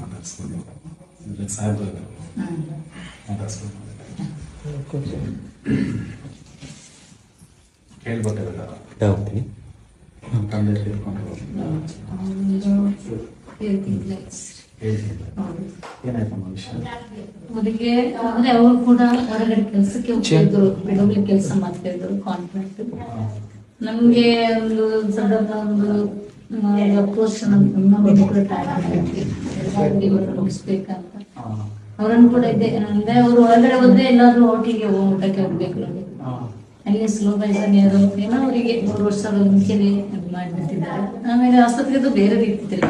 ಮಾತಾಡಿಸ್ಕೊಂಡು ಕೇಳ್ಬಿಟ್ಟಿರಲ್ಲ ಯಾವತ್ತಿ ತಂದೆ ಹೌದು ಏನಾಯ್ತಮ್ಮ ವಿಷಯ ಅವರಿಗೆ ಅಂದ್ರೆ ಅವರು ಕೂಡ ಹೊರಗಡೆ ಕೆಲಸಕ್ಕೆ ಹೋಗ್ತಿದ್ರು. ಬೆಳಗ್ಗೆ ಕೆಲಸ ಮಾಡ್ತಾ ಇದ್ರು ಕಾಂಟ್ರಾಕ್ಟ್ ನಮ್ಗೆ ಒಂದು ಸಂದರ್ಭ ಒಂದು ನಮ್ಮ ಮುಗಿಸ್ಬೇಕಂತ. ಅವರನ್ನು ಕೂಡ ಇದೆ ಅಂದ್ರೆ ಅವರು ಹೊರಗಡೆ ಹೋದ್ರೆ ಎಲ್ಲಾದ್ರೂ ಹೋಗಿ ಊಟಕ್ಕೆ ಹೋಗ್ಬೇಕು ನೋಡಿ. ಅಲ್ಲಿ ಸ್ಲೋ ಯಾರು ಏನೋ ಅವರಿಗೆ ಮೂರು ವರ್ಷದ ಮುಂಚೆನೆ ಅದು ಮಾಡಿಬಿಟ್ಟಿದ್ದಾರೆ. ಆಮೇಲೆ ಆಸ್ಪತ್ರೆದು ಬೇರೆ ರೀತಿ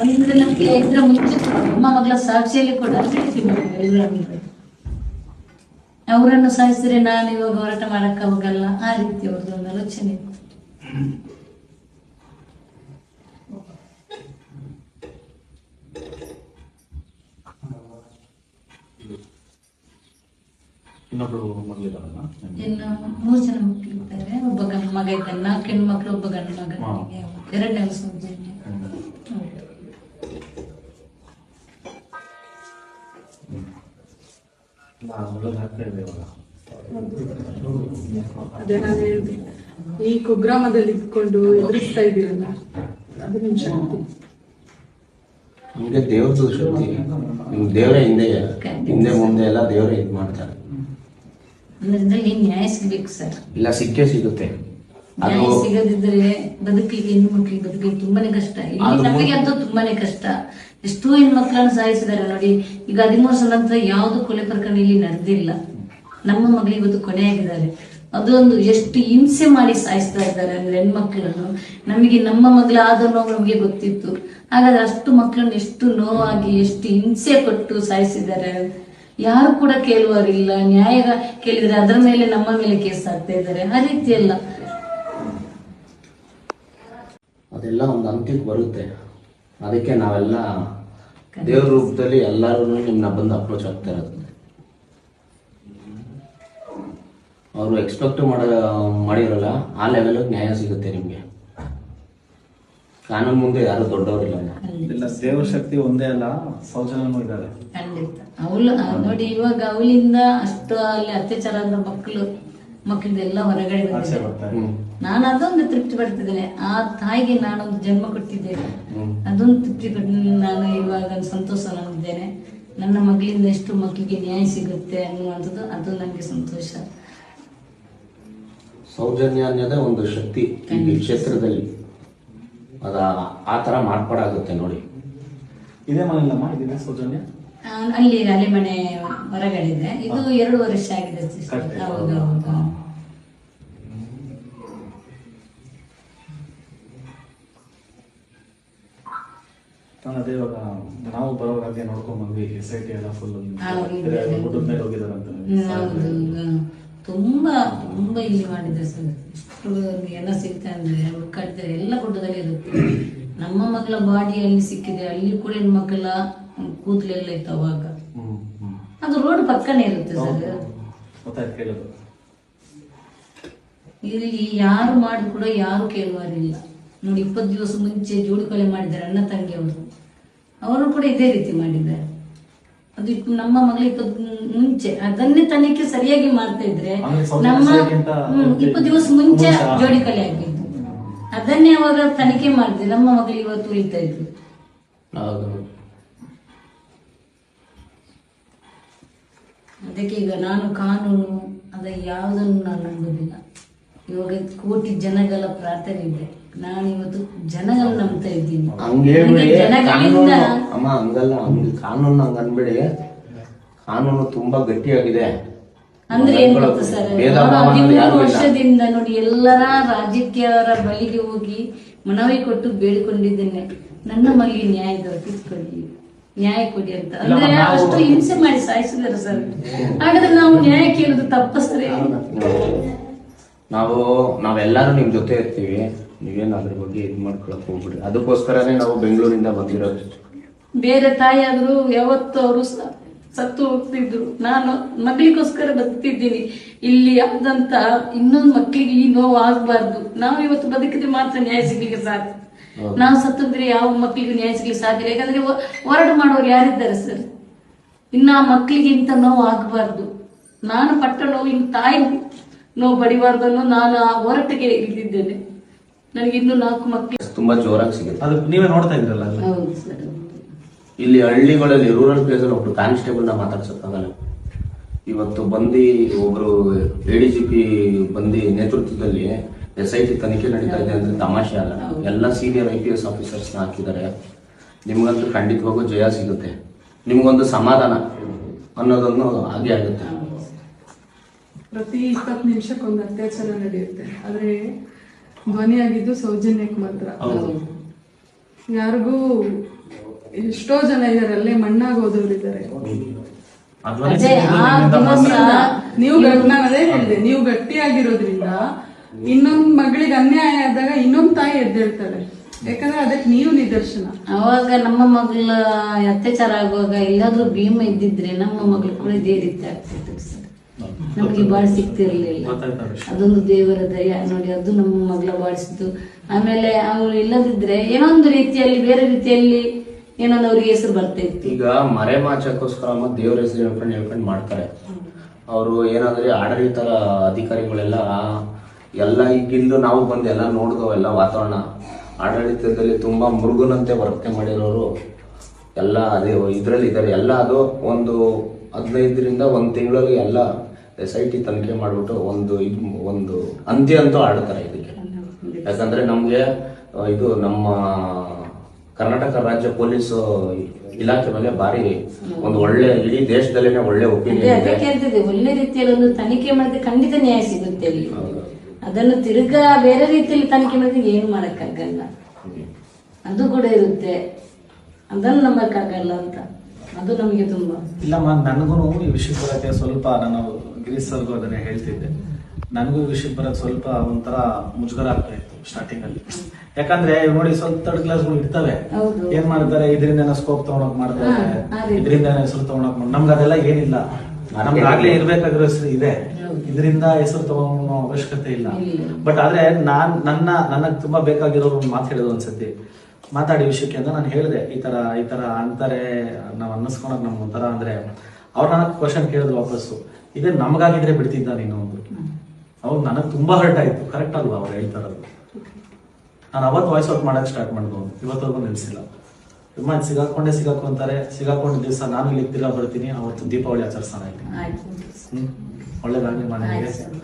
ಅಂದ್ರೆ ನಮ್ಗೆ ಇದ್ರ ಮುಂಚೆ ಅಮ್ಮ ಮಗಳ ಸಾಕ್ಷಿಯಲ್ಲಿ ಕೂಡ ಅವರನ್ನು ಸಾಯಿಸಿದ್ರೆ ನಾನು ಇವಾಗ ಹೋರಾಟ ಮಾಡಕ್ ಹೋಗಲ್ಲ. ಆ ರೀತಿ ಅವ್ರದ್ದು ಒಂದು ಆಲೋಚನೆ. ಇತ್ತು. ಇನ್ನೊಬ್ರು ಮಗಳಿದಾರಲ್ಲ? ಇನ್ನು ಮೂರು ಜನ ಮಕ್ಕಳಿದ್ದಾರೆ ಒಬ್ಬ ಗಂಡು ಮಗ ಇದ್ದಾನೆ. ನಾಲ್ಕು ಹೆಣ್ಣು ಮಕ್ಕಳು ಒಬ್ಬ ಗಂಡು ಮಗ. ಎರಡನೇ ವರ್ಷ ಅದೇ ನಾನು ಹೇಳಿದೆ. ಈ ಕುಗ್ರಾಮದಲ್ಲಿ ಇದ್ಕೊಂಡು ಎದುರಿಸ್ತಾ ಇದೀರಲ್ಲ ಅದು ನಿಮ್ ಶಕ್ತಿ. ನಿಮಗೆ ದೇವ್ರದ್ದು ಶಕ್ತಿ. ನಿಮ್ ದೇವರೇ ಹಿಂದೆ ಹಿಂದೆ ಮುಂದೆ ಎಲ್ಲ ದೇವರೇ ಇದು ಮಾಡ್ತಾರೆ ಅಂದ್ರೆ ಇದ್ರಲ್ಲಿ ನ್ಯಾಯ ಸಿಗ್ಬೇಕು ಸರ್. ಇಲ್ಲ ಸಿಕ್ಕೇ ಸಿಗುತ್ತೆ. ಅದು ನ್ಯಾಯ ಸಿಗದಿದ್ರೆ ಬದುಕಿಗೆ ಹೆಣ್ಣು ಮಕ್ಕಳಿಗೆ ಬದುಕಿಗೆ ತುಂಬಾನೇ ಕಷ್ಟ. ಇಲ್ಲಿ ಅದು ನಮಗೆ ಅಂತೂ ತುಂಬಾನೇ ಕಷ್ಟ. ಎಷ್ಟೋ ಹೆಣ್ಮಕ್ಳನ್ನ ಸಾಯಿಸಿದ್ದಾರೆ ನೋಡಿ. ಈಗ ಹದಿಮೂರು ಸಲ ಅಂತ ಯಾವ್ದು ಕೊಲೆ ಪ್ರಕರಣ ಇಲ್ಲಿ ನಡೆದಿಲ್ಲ. ನಮ್ಮ ಮಗಳಿಗೆ ಇವತ್ತು ಕೊನೆ ಆಗಿದ್ದಾರೆ. ಅದೊಂದು ಎಷ್ಟು ಹಿಂಸೆ ಮಾಡಿ ಸಾಯಿಸ್ತಾ ಇದ್ದಾರೆ ಅಂದ್ರೆ ಹೆಣ್ಮಕ್ಳನ್ನು. ನಮಗೆ ನಮ್ಮ ಮಗಳ ಆದರೂ ನೋವು ನಮಗೆ ಗೊತ್ತಿತ್ತು. ಹಾಗಾದ್ರೆ ಅಷ್ಟು ಮಕ್ಕಳನ್ನ ಎಷ್ಟು ನೋವಾಗಿ ಎಷ್ಟು ಹಿಂಸೆ ಕೊಟ್ಟು ಸಾಯಿಸಿದ್ದಾರೆ ಯಾರು ಕೂಡ ಕೇಳುವರಿಲ್ಲ ನ್ಯಾಯ ಕೇಳಿದ್ರೆ ಅದರ ಮೇಲೆ ನಮ್ಮ ಮೇಲೆ ಕೇಸ್ ಆಗ್ತಾ ಇದ್ದಾರೆ. ಆ ರೀತಿ ಎಲ್ಲ ಅದೆಲ್ಲ ಒಂದು ಅಂತ್ಯಕ್ಕೆ ಬರುತ್ತೆ. ಅದಕ್ಕೆ ನಾವೆಲ್ಲ ದೇವ್ರ ರೂಪದಲ್ಲಿ ಎಲ್ಲರೂ ನಿಮ್ಮನ್ನ ಬಂದು ಅಪ್ರೋಚ್ ಆಗ್ತಾ ಇರೋದು ಅವರು ಎಕ್ಸ್ಪೆಕ್ಟ್ ಮಾಡ ಮಾಡಿರಲ್ಲ ಆ ಲೆವೆಲ್ ನ್ಯಾಯ ಸಿಗುತ್ತೆ ನಿಮಗೆ. ಕಾನೂನು ಮುಂದೆ ಯಾರು ದೊಡ್ಡವರಿಲ್ಲ ಇಲ್ಲ ದೇವ್ರ ಶಕ್ತಿ ಒಂದೇ ಅಲ್ಲ ಸೌಜನ್ಯನೂ ಇದ್ದಾರೆ. ಖಂಡಿತ. ಅವಳು ನೋಡಿ ಇವಾಗ ಅವಳಿಂದ ಅಷ್ಟು ಅಲ್ಲಿ ಅತ್ಯಾಚಾರ ಆದ ಮಕ್ಕಳು ಮಕ್ಕಳದೆಲ್ಲ ಹೊರಗಡೆ ಆಚೆ ಬಂದಿದೆ ಬರ್ತಾರೆ ನಾನು ಅದೊಂದು ತೃಪ್ತಿ ಪಡ್ತಿದ್ದೇನೆ. ಆ ತಾಯಿಗೆ ನಾನೊಂದು ಜನ್ಮ ಕೊಟ್ಟಿದ್ದೇನೆ. ಅದೊಂದು ತೃಪ್ತಿ ಪಟ್ಟು ನಾನು ಇವಾಗ ಸಂತೋಷ ನಂದಿದ್ದೇನೆ ನನ್ನ ಮಗಳಿಂದ ಎಷ್ಟು ಮಕ್ಕಳಿಗೆ ನ್ಯಾಯ ಸಿಗುತ್ತೆ ಅನ್ನುವಂಥದ್ದು ಅದು ನನಗೆ ಸಂತೋಷ. ಸೌಜನ್ಯ ಅನ್ನೋದೇ ಒಂದು ಶಕ್ತಿ ಈ ಕ್ಷೇತ್ರದಲ್ಲಿ. ಅದ ಆ ಥರ ಮಾಡ್ಕೊಡಾಗುತ್ತೆ ನೋಡಿ. ಇದೇ ಮನೆಯಲ್ಲಮ್ಮ ಇದೇ ಸೌಜನ್ಯ? ಅಲ್ಲಿ ಅಲ್ಲಿ ಅಲೆಮನೆ ಹೊರಗಡೆ ಇದೆ ಇದು ಎರಡು ವರ್ಷ ಆಗಿದೆ ಸಿಸ್ಟರ್. ಹೌದು ಹೌದು. ಅದೇ ಇವಾಗ ನಾವು ಬರೋವಾಗೆ ನೋಡ್ಕೊಂಡ್ ಬಂದ್ವಿ ಎಸ್ ಐ ಟಿ ಎಲ್ಲ ಫುಲ್. ಗುಡ್ಡದ ಮೇಲೆ ಹೋಗಿದಾರಂತ. ತುಂಬಾ ತುಂಬಾ ಇಲ್ಲಿ ಮಾಡಿದ್ರೆ ಸರ್ ಎಷ್ಟು ಎಲ್ಲ ಸಿಗ್ತಾ ಅಂದ್ರೆ ಎಲ್ಲ ಗುಡ್ಡದಲ್ಲಿ ಇರುತ್ತೆ. ನಮ್ಮ ಮಗಳ ಬಾಡಿಯಲ್ಲಿ ಸಿಕ್ಕಿದೆ ಅಲ್ಲಿ ಕೂಡ ಮಕ್ಕಳ ಕೂದಲೆಲ್ಲ ಇತ್ತು ಅವಾಗ. ಅದು ರೋಡ್ ಪಕ್ಕನೇ ಇರುತ್ತೆ ಸರ್. ಇಲ್ಲಿ ಯಾರು ಮಾಡಿ ಕೂಡ ಯಾರು ಕೇಳುವಾರಿಲ್ಲ. ನೋಡಿ ಇಪ್ಪತ್ತು ದಿವಸ ಮುಂಚೆ ಜೋಡಿ ಕೊಲೆ ಮಾಡಿದ್ದಾರೆ ಅಣ್ಣ ತಂಗಿಯವರು. ಅವರು ಕೂಡ ಇದೇ ರೀತಿ ಮಾಡಿದ್ದಾರೆ. ಅದು ನಮ್ಮ ಮಗಳು ಇಪ್ಪತ್ತು ಮುಂಚೆ ಅದನ್ನೇ ತನಿಖೆ ಸರಿಯಾಗಿ ಮಾಡ್ತಾ ಇದ್ರೆ ನಮ್ಮ ಇಪ್ಪತ್ತು ದಿವಸ ಮುಂಚೆ. ಜೋಡಿ ಕಲೆ ಆಗಿದ್ದು ಅದನ್ನೇ ಅವಾಗ ತನಿಖೆ ಮಾಡಿದ್ರೆ ನಮ್ಮ ಮಗಳು ಇವತ್ತು ಉಳಿತಾ ಇದ್ರು. ಅದಕ್ಕೆ ಈಗ ನಾನು ಕಾನೂನು ಅದ ಯಾವುದನ್ನು ನಾನು ನಂಬುದಿಲ್ಲ. ಇವಾಗ ಕೋಟಿ ಜನಗಳ ಪ್ರಾರ್ಥನೆ ಇದೆ. ನಾನು ಇವತ್ತು ಜನಗಳ ನಂಬ್ತಾ ಇದ್ದೀನಿ. ಹಂಗೆ ಹೇಳ್ಬೇಡಿ ನನಗೆ ಜನಗಳಿಂದ ಕಾನೂನು ಅಮ್ಮ ಹಂಗಲ್ಲ ಹಂಗೆ ಕಾನೂನು ಹಂಗ ಅನ್ಬೇಡಿ. ಕಾನೂನು ತುಂಬಾ ಗಟ್ಟಿಯಾಗಿದೆ. ಅಂದ್ರೆ ಏನ್ ಗೊತ್ತಾ ಸರ್? ಭೇದ ಭಾವ ಅನ್ನೋದು ಹದಿಮೂರು ಯಾರು ಇಲ್ಲ. ವರ್ಷದಿಂದ ನೋಡಿ ಎಲ್ಲರ ರಾಜಕೀಯರ ಬಳಿಗೆ ಹೋಗಿ ಮನವಿ ಕೊಟ್ಟು ಬೇಡಿಕೊಂಡಿದ್ದೇನೆ. ನನ್ನ ಮಗಳಿಗೆ ನ್ಯಾಯ ದೊರಕಿಸ್ಕೊಳ್ಳಿ. ನ್ಯಾಯ ಕೊಡಿ ಅಂತ. ಅಂದ್ರೆ ಅಷ್ಟು ಹಿಂಸೆ ಮಾಡಿ ಸಾಯಿಸಿದಾರೆ ಸರ್. ಹಾಗಾದ್ರೆ ನಾವು ನ್ಯಾಯ ಕೇಳುದು ತಪ್ಪ ಸರ್ ನಾವು ನಾವೆಲ್ಲರೂ ನಿಮ್ ಜೊತೆ ಇರ್ತೀವಿ. ನೀವೇನು ಅದ್ರ ಬಗ್ಗೆ ಇದು ಮಾಡ್ಕೊಳಕ್ ಹೋಗ್ಬಿಡಿ ಅದಕ್ಕೋಸ್ಕರನೇ ನಾವು ಬೆಂಗಳೂರಿಂದ ಬಂದಿರೋದು ಬೇರೆ ತಾಯಿಯಾದ್ರು ಯಾವತ್ತು ಅವರು ಸತ್ತು ಹೋಗ್ತಿದ್ರು. ನಾನು ಮಗಳಿಗೋಸ್ಕರ ಬದುಕ್ತಿದ್ದೀನಿ. ಇಲ್ಲಿ ಆದಂತ ಇನ್ನೊಂದು ಮಕ್ಕಳಿಗೆ ಈ ನೋವು ಆಗ್ಬಾರ್ದು. ನಾವು ಇವತ್ತು ಬದುಕಿದ್ರೆ ಮಾತ್ರ ನ್ಯಾಯ ಸಿಗ್ಲಿಕ್ಕೆ ಸಾಧ್ಯ. ನಾವು ಸತ್ತಿದ್ರೆ ಯಾವ ಮಕ್ಕಳಿಗೂ ನ್ಯಾಯ ಸಿಗ್ಲಿಕ್ಕೆ ಸಾಧ್ಯ ಯಾಕಂದ್ರೆ ಹೊರಡು ಮಾಡೋರು ಯಾರಿದ್ದಾರೆ ಸರ್? ಇನ್ನು ಆ ಮಕ್ಕಳಿಗೆ ಇಂಥ ನೋವು ಆಗ್ಬಾರ್ದು. ನಾನು ಪಟ್ಟ ನೋವು ಇನ್ ತಾಯಿ ನೋವು ಪಡಿಬಾರ್ದು ಅನ್ನೋ ನಾನು ಆ ಹೋರಾಟಕ್ಕೆ ಇಳಿದಿದ್ದೇನೆ. ನನಗೆ ಇನ್ನೂ ನಾಲ್ಕು ಮಕ್ಕಳು ತುಂಬಾ ಜೋರಾಗಿ ಸಿಗುತ್ತೆ. ಅದು ನೀವೇ ನೋಡ್ತಾ ಇದ್ರಲ್ಲ ಅಲ್ಲಿ? ಹೌದು ಸರ್ ಇಲ್ಲಿ ಹಳ್ಳಿಗಳಲ್ಲಿ ರೂರಲ್ ಪ್ಲೇಸಲ್ಲಿ ಒಬ್ರು ಕಾನ್ಸ್ಟೇಬಲ್ನ ಮಾತಾಡ್ಸಕ್ಕಾಗಲ್ಲ. ಇವತ್ತು ಬಂದು ಒಬ್ರು ಎ ಡಿ ಜಿ ಪಿ ಬಂದಿ ನೇತೃತ್ವದಲ್ಲಿ ಎಸ್ ಐ ಟಿ ತನಿಖೆ ನಡೀತಾ ಇದೆ ಅಂದ್ರೆ ತಮಾಷೆ ಅಲ್ಲ. ಎಲ್ಲ ಸೀನಿಯರ್ ಐ ಪಿ ಎಸ್ ಆಫೀಸರ್ಸ್ನ ಹಾಕಿದ್ದಾರೆ. ನಿಮ್ಗಂತೂ ಖಂಡಿತವಾಗೂ ಜಯ ಸಿಗುತ್ತೆ. ನಿಮ್ಗೊಂದು ಸಮಾಧಾನ ಅನ್ನೋದನ್ನು ಹಾಗೆ ಆಗುತ್ತೆ. ಪ್ರತಿ ಇಪ್ಪತ್ತು ನಿಮಿಷಕ್ಕೊಂದು ಅತ್ಯಾಚಾರ ನಡೆಯುತ್ತೆ. ಆದ್ರೆ ಧ್ವನಿಯಾಗಿದ್ದು ಸೌಜನ್ಯಕ್ಕೆ ಮಾತ್ರ ಯಾರಿಗೂ ಎಷ್ಟೋ ಜನ ಇದಾರೆ ಅಲ್ಲೇ ಮಣ್ಣಾಗ ಓದೋರಿದ್ದಾರೆ ನೀವು ನಾನು ಅದೇ ಹೇಳಿದೆ ನೀವು ಗಟ್ಟಿಯಾಗಿರೋದ್ರಿಂದ ಇನ್ನೊಂದ್ ಮಗಳಿಗೆ ಅನ್ಯಾಯ ಆದಾಗ ಇನ್ನೊಂದ್ ತಾಯಿ ಎದ್ದೇಳ್ತಾರೆ ಯಾಕಂದ್ರೆ ಅದಕ್ಕೆ ನೀವು ನಿದರ್ಶನ. ಅವಾಗ ನಮ್ಮ ಮಗಳ ಅತ್ಯಾಚಾರ ಆಗುವಾಗ ಎಲ್ಲಾದ್ರೂ ಭೀಮ ಇದ್ದಿದ್ರೆ ನಮ್ಮ ಮಗಳು ಕೂಡ ಇದೇ ರೀತಿ ಸರ್ ನಮಗೆ ಬಾಳ್ ಸಿಗ್ತಿರ್ಲಿಲ್ಲ. ಅದೊಂದು ದೇವರ ದಯ. ನೋಡಿ ಅದು ನಮ್ಮ ಮಗಳ ಬಾಡಿಸಿದ್ದು ಆಮೇಲೆ ಅವ್ರು ಇಲ್ಲದಿದ್ರೆ ಏನೋ ಒಂದು ರೀತಿಯಲ್ಲಿ ಬೇರೆ ರೀತಿಯಲ್ಲಿ ಏನೊಂದು ಅವ್ರಿಗೆ ಹೆಸರು ಬರ್ತಾ ಇತ್ತು. ಈಗ ಮರೆಮಾಚಕ್ಕೋಸ್ಕರ ಮತ್ತೆ ದೇವ್ರ ಹೆಸರು ಹೇಳ್ಕೊಂಡು ಹೇಳ್ಕೊಂಡು ಮಾಡ್ತಾರೆ. ಅವರು ಏನಾದ್ರೆ ಆಡಳಿತ ಅಧಿಕಾರಿಗಳೆಲ್ಲ ಎಲ್ಲ ಈಗಿಂದು ನಾವು ಬಂದು ಎಲ್ಲ ನೋಡಿದವು ಎಲ್ಲ ವಾತಾವರಣ. ಆಡಳಿತದಲ್ಲಿ ತುಂಬಾ ಮುರುಗನಂತೆ ವರ್ತನೆ ಮಾಡಿರೋರು ಎಲ್ಲ ಅದೇ ಇದರಲ್ಲಿ ಇದ್ದಾರೆ. ಎಲ್ಲ ಅದು ಒಂದು ಹದಿನೈದರಿಂದ ಒಂದು ತಿಂಗಳಲ್ಲಿ ಎಲ್ಲ ಎಸ್ ಐ ಟಿ ತನಿಖೆ ಮಾಡಿಬಿಟ್ಟು ಒಂದು ಇದು ಒಂದು ಅಂತ್ಯ ಅಂತೂ ಆಡ್ತಾರೆ ಇದಕ್ಕೆ. ಯಾಕಂದ್ರೆ ನಮ್ಗೆ ಇದು ನಮ್ಮ ಕರ್ನಾಟಕ ರಾಜ್ಯ ಪೊಲೀಸ್ ಇಲಾಖೆ ಮೇಲೆ ಬಾರಿ ಒಂದು ಒಳ್ಳೆ ಇಡೀ ದೇಶದಲ್ಲೇನೆ ಒಳ್ಳೆ ಒಪಿನಿಯನ್ ಅದಕ್ಕೆ ಒಳ್ಳೆ ರೀತಿಯಲ್ಲಿ ಒಂದು ತನಿಖೆ ಮಾಡಿದ್ರೆ ಖಂಡಿತ ನ್ಯಾಯ ಸಿಗುತ್ತೆ ಅಲ್ಲಿ. ಅದನ್ನು ತಿರ್ಗಾ ಬೇರೆ ರೀತಿಯಲ್ಲಿ ತನಿಖೆ ಮಾಡಿದ್ರೆ ಏನು ಮಾಡಕ್ಕಾಗಲ್ಲ ಅದು ಕೂಡ ಇರುತ್ತೆ. ಅದನ್ನು ನಂಬಕ್ಕಾಗಲ್ಲ ಅಂತ. ಅದು ನಮಗೆ ತುಂಬಾ. ಇಲ್ಲಮ್ಮ ನನಗೂ ಈ ವಿಷಯಕ್ಕೆ ಬರೋಕ್ಕೆ ಸ್ವಲ್ಪ ನಾನು ಗಿರೀಶ್ ಸರ್ಗೂ ಅದನ್ನೇ ಹೇಳ್ತಿದ್ದೆ. ನನಗೂ ವಿಷಯ ವಿಷಯಕ್ಕೆ ಬರೋಕ್ಕೆ ಸ್ವಲ್ಪ ಒಂಥರ ಮುಜುಗರ ಆಗ್ತಾ ಇತ್ತು ಸ್ಟಾರ್ಟಿಂಗ್ ಅಲ್ಲಿ. ಯಾಕಂದ್ರೆ ನೋಡಿ ಸ್ವಲ್ಪ ತರ್ಡ್ ಕ್ಲಾಸ್ಗಳು ಇರ್ತವೆ. ಹೌದು. ಏನ್ ಮಾಡ್ತಾರೆ ಇದರಿಂದ ಸ್ಕೋಪ್ ತಗೊಂಡೋಗ್ ಮಾಡ್ತಾರೆ. ಇದ್ರಿಂದ ಹೆಸರು ತಗೊಂಡೋಗ್ ನಮ್ಗೆ ಅದೆಲ್ಲ ಏನಿಲ್ಲ. ನಮ್ಗೆ ಆಗ್ಲೇ ಇರ್ಬೇಕಾಗಿರೋ ಹೆಸರು ಇದೆ. ಇದರಿಂದ ಹೆಸರು ತಗೊಳ್ಳೋ ಅವಶ್ಯಕತೆ ಇಲ್ಲ. ಬಟ್ ಆದ್ರೆ ನಾನ್ ನನ್ನ ನನಗ್ ತುಂಬಾ ಬೇಕಾಗಿರೋ ಒಂದು ಮಾತು ಹೇಳಿದ್ರು ಒಂದ್ಸತಿ. ಮಾತಾಡಿ ವಿಷಯಕ್ಕೆ ಅಂತ ನಾನು ಹೇಳಿದೆ. ಈ ತರ ಈ ತರ ಅಂತಾರೆ ನಾವ್ ಅನ್ನಿಸ್ಕೊಳಕ್ ನಮ್ಗೆ ಒಂಥರ ಅಂದ್ರೆ ಅವ್ರು ನನಗೆ ಕ್ವಶನ್ ಕೇಳಿದ್ರು ವಾಪಸ್ಸು. ಇದೇ ನಮಗಾಗಿದ್ರೆ ಬಿಡ್ತಿದ್ದ ನೀನು ಒಂದು ಅವಾಗ ನನಗೆ ತುಂಬಾ ಹರ್ಟ್ ಆಯ್ತು. ಕರೆಕ್ಟ್ ಅಲ್ವಾ ಅವ್ರು ಹೇಳ್ತಾರದು? ನಾನು ಅವತ್ತು ವಾಯ್ಸ್ ಔಟ್ ಮಾಡಕ್ ಸ್ಟಾರ್ಟ್ ಮಾಡಿದ್ವು ಇವತ್ತವರೆಗೂ ನಿಲ್ಸಿಲ್ಲ ತುಂಬ ಸಿಗಾಕು ಅಂತಾರೆ. ಸಿಗಾಕೊಂಡ ದಿವಸ ನಾನು ಇಲ್ಲಿ ತಿರ್ಗಾ ಬರ್ತೀನಿ ಅವತ್ತು ದೀಪಾವಳಿ ಆಚರಿಸೋಣ ಇಲ್ಲಿ ಆಯ್ತು. ಹ್ಮ್. ಒಳ್ಳೆ ಮನೆಗೆ